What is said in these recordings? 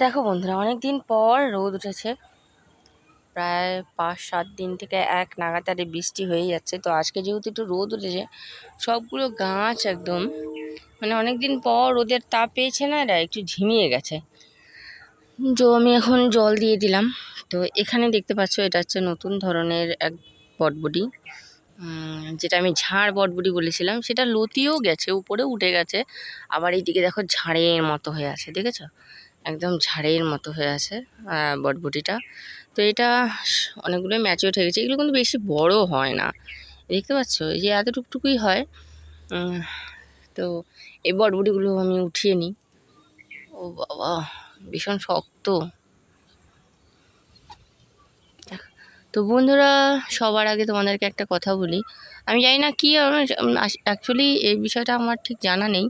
দেখো বন্ধুরা অনেক দিন পর রোদ উঠেছে। প্রায় পাঁচ সাত দিন থেকে এক নাগাতারে বৃষ্টি হয়ে যাচ্ছে। তো আজকে যেহেতু একটু রোদ উঠেছে সবগুলো গাছ একদম মানে অনেক দিন পর রোদের তাপ পেয়েছে না এরা একটু ঝিমিয়ে গেছে। তো আমি এখন জল দিয়ে দিলাম। তো এখানে দেখতে পাচ্ছ এটা হচ্ছে নতুন ধরনের এক বটবডি উম, যেটা আমি ঝাড় বটবডি বলেছিলাম সেটা লতিও গেছে উপরে উঠে গেছে। আবার এইদিকে দেখো ঝাড়ের মতো হয়ে আছে দেখেছ? একদম ঝাড়ের মতো হয়ে আছে বটবটিটা। তো এটা স- অনেকগুলো ম্যাচিওর হয়ে গেছে। এগুলো কিন্তু বেশি বড় হয় না। দেখতে পাচ্ছ? এই যে এতটুকটুকুই হয়। তো এই বটবটিগুলো আমি উঠিয়ে নিই। ও বাবা, ভীষণ শক্ত। তো বন্ধুরা, সবার আগে তোমাদেরকে একটা কথা বলি। আমি জানি না কি অ্যাকচুয়ালি এই বিষয়টা আমার ঠিক জানা নেই।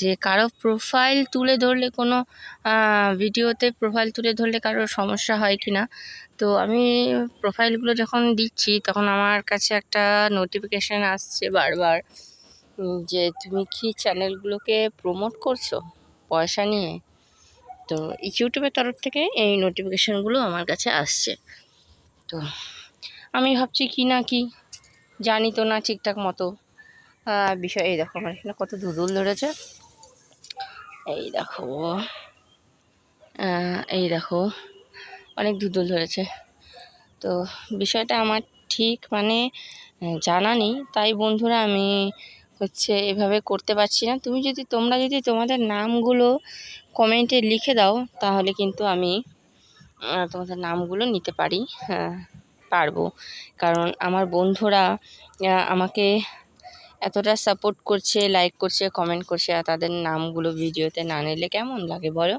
যে কারও প্রোফাইল তুলে ধরলে কোনো ভিডিওতে প্রোফাইল তুলে ধরলে কারও সমস্যা হয় কি না তো আমি প্রোফাইলগুলো যখন দিচ্ছি, তখন আমার কাছে একটা নোটিফিকেশান আসছে বারবার যে তুমি কি চ্যানেলগুলোকে প্রমোট করছ পয়সা নিয়ে? তো ইউটিউবের তরফ থেকে এই নোটিফিকেশানগুলো আমার কাছে আসছে। তো আমি ভাবছি কি না কি, জানি তো না ঠিকঠাক মতো। বিষয় এই দেখো, আমার এখানে কত ধুদুল ধরেছে। এই দেখো। এই দেখো, অনেক ধুদুল ধরেছে তো বিষয়টা আমার ঠিক মানে জানা নেই। তাই বন্ধুরা আমি হচ্ছে এভাবে করতে পারছি না। তুমি যদি, তোমরা যদি তোমাদের নামগুলো কমেন্টে লিখে দাও, তাহলে কিন্তু আমি তোমাদের নামগুলো নিতে পারি হ্যাঁ পারব। কারণ আমার বন্ধুরা আমাকে এতটা সাপোর্ট করছে লাইক করছে কমেন্ট করছে আর তাদের নামগুলো ভিডিওতে না নিলে কেমন লাগে বলো?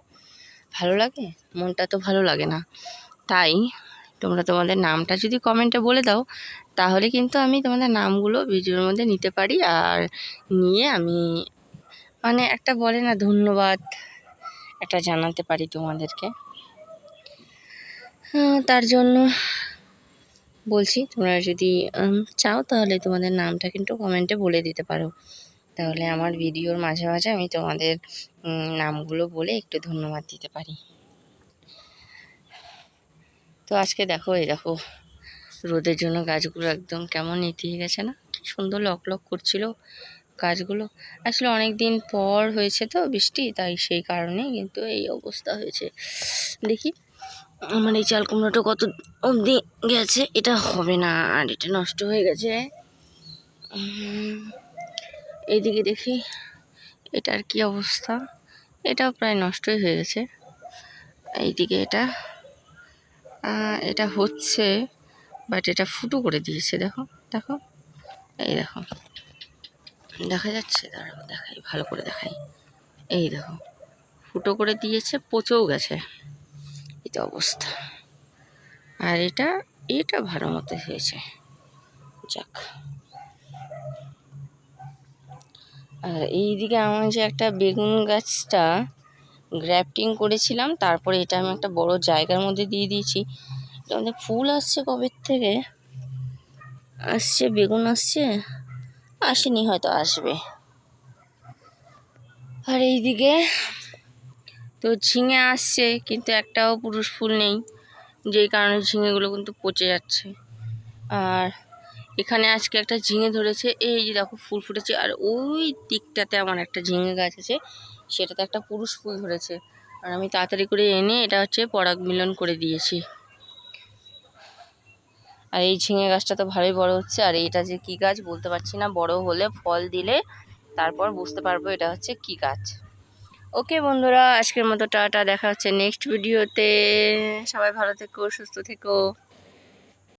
ভালো লাগে? মনটা তো ভালো লাগে না। তাই তোমরা তোমাদের নামটা যদি কমেন্টে বলে দাও, তাহলে কিন্তু আমি তোমাদের নামগুলো ভিডিওর মধ্যে নিতে পারি আর নিয়ে আমি মানে একটা বলে না ধন্যবাদ একটা জানাতে পারি তোমাদেরকে। তার জন্য বলছি, তোমরা যদি চাও তাহলে তোমাদের নামটা কিন্তু কমেন্টে বলে দিতে পারো। তাহলে আমার ভিডিওর মাঝে মাঝে আমি তোমাদের নামগুলো বলে একটু ধন্যবাদ দিতে পারি। তো আজকে দেখো, এই দেখো, রোদের জন্য গাছগুলো একদম কেমন ইতিয়ে গেছে না? কি সুন্দর লক লক করছিল গাছগুলো। আসলে অনেক দিন পর হয়েছে তো বৃষ্টি, তাই সেই কারণে কিন্তু এই অবস্থা হয়েছে। দেখি। আমার এই চাল কুমড়োটা কত অবধি গেছে? এটা হবে না, আর এটা নষ্ট হয়ে গেছে। এইদিকে দেখি, এটার কি অবস্থা? এটাও প্রায় নষ্টই হয়ে গেছে। এইদিকে এটা এটা হচ্ছে বাট এটা ফুটো করে দিয়েছে, দেখো দেখো, এই দেখো। দেখা যাচ্ছে, দাঁড়াও, দেখাই, ভালো করে দেখাই। এই দেখো, ফুটো করে দিয়েছে, পচেও গেছে। এটা অবস্থা। আর এটা এটা ভালো মতো হয়েছে। যাক। আর এইদিকে আমার যে একটা বেগুন গাছটা গ্র্যাফটিং করেছিলাম, তারপরে এটা আমি একটা বড় জায়গার মধ্যে দিয়ে দিয়েছি। এটা মধ্যে ফুল আসছে কবের থেকে? আসছে, বেগুন আসছে? আসেনি, হয়তো আসবে। আর এইদিকে তো ঝিঙে আসছে, কিন্তু একটাও পুরুষ ফুল নেই। যেই কারণে ঝিঙেগুলো কিন্তু পচে যাচ্ছে। আর এখানে আজকে একটা ঝিঙে ধরেছে। এই যে দেখো, ফুল ফুটেছে। আর ওই দিকটাতে আমার একটা ঝিঙে গাছ আছে। সেটাতে একটা পুরুষ ফুল ধরেছে। আর আমি তাড়াতাড়ি করে এনে এটা হচ্ছে পরাগ মিলন করে দিয়েছি। আর এই ঝিঙে গাছটা তো ভালোই বড় হচ্ছে। আর এইটা যে কী গাছ বলতে পারছি না। বড় হলে ফল দিলে তারপর বুঝতে পারব এটা হচ্ছে কী গাছ। ওকে বন্ধুরা আজকের মতো টাটা দেখা হচ্ছে নেক্সট ভিডিওতে সবাই ভালো থেকো সুস্থ থেকো।